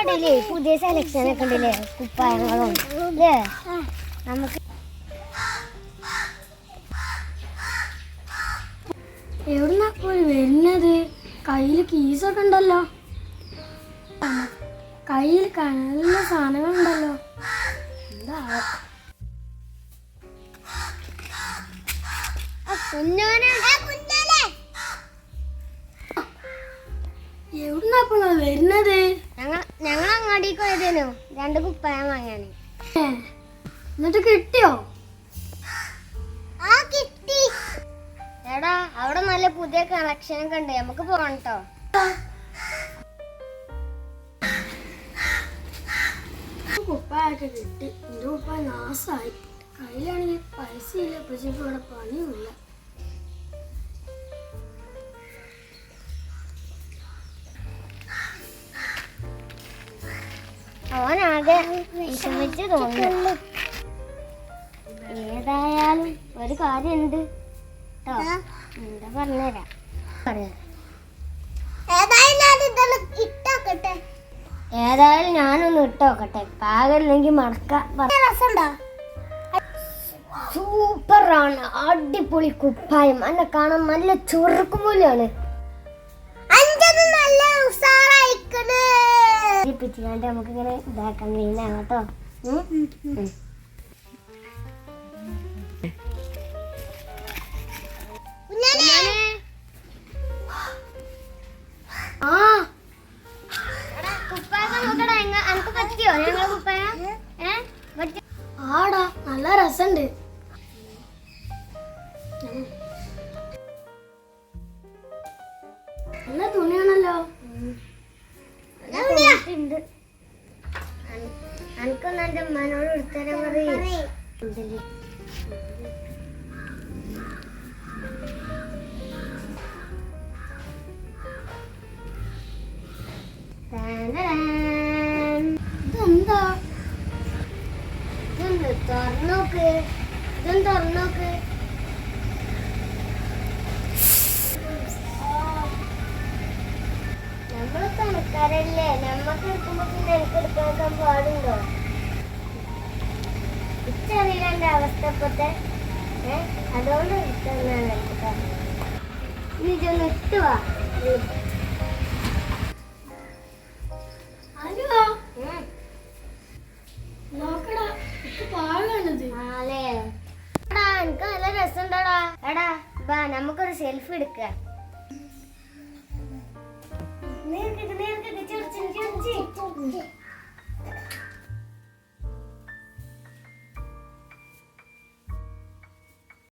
കടയിലേ പുതിയ സെലക്ഷൻ ഒക്കെ ഉണ്ടല്ലേ? കുപ്പായങ്ങളും. അല്ലേ? നമുക്ക് എവിടുന്നാ പോയി വരുന്നത്? കയ്യിൽ കീസൊക്കെ ഉണ്ടല്ലോ. കയ്യിൽ നല്ല സാധനങ്ങളുണ്ടല്ലോ എന്താ എവിടുന്നാ വരുന്നത്? ഞങ്ങൾ ഞങ്ങൾ അങ്ങാടിക്ക് പോയതേനു. രണ്ട് കുപ്പായം വാങ്ങാന്. എന്നിട്ട് കിട്ടിയോ? ആ കിട്ടി. എടാ അവിടെ നല്ല പുതിയ കളക്ഷൻ ഒക്കെ ഉണ്ട്. നമുക്ക് പോകണം കേട്ടോ കുപ്പായൊക്കെ കിട്ടി. എന്റെ കുപ്പായ നാശമായി കയ്യിലാണെങ്കിൽ പൈസ ഇല്ല പക്ഷെ ഇവിടെ പണിയുമില്ല. അവനാകെ വിഷമിച്ച് തോന്നുന്നു. ഏതായാലും ഒരു കാര്യമുണ്ട് കേട്ടോ എന്താ പറഞ്ഞുതരാം. ഏതായാലും ഞാനൊന്ന് ഇട്ടോക്കട്ടെ. പാകല്ലെങ്കിൽ മടക്ക രസമുണ്ടോ? സൂപ്പറാണ്. അടിപൊളി കുപ്പായം. എന്നെ കാണാൻ നല്ല ചുരുക്കും അനക്ക് പറ്റിയോ ഞങ്ങളെ കുപ്പായം ഏ കേട്ടോ ആടാ നല്ല രസമുണ്ട് നല്ല തുണിയാണല്ലോ. ഉണ്ട്. എനിക്കൊന്നും എന്റെ ഉമ്മനോട് ഉത്തരം പറയേ. ഇതെന്താ? പണക്കാരല്ലേ നമ്മക്ക് എടുക്കുമ്പോ പിന്നെ എനിക്ക് എടുക്കാൻ പാടുണ്ടോ അതുകൊണ്ട് ഇട്ടുവാ നമുക്കൊരു സെൽഫി എടുക്ക. Mm.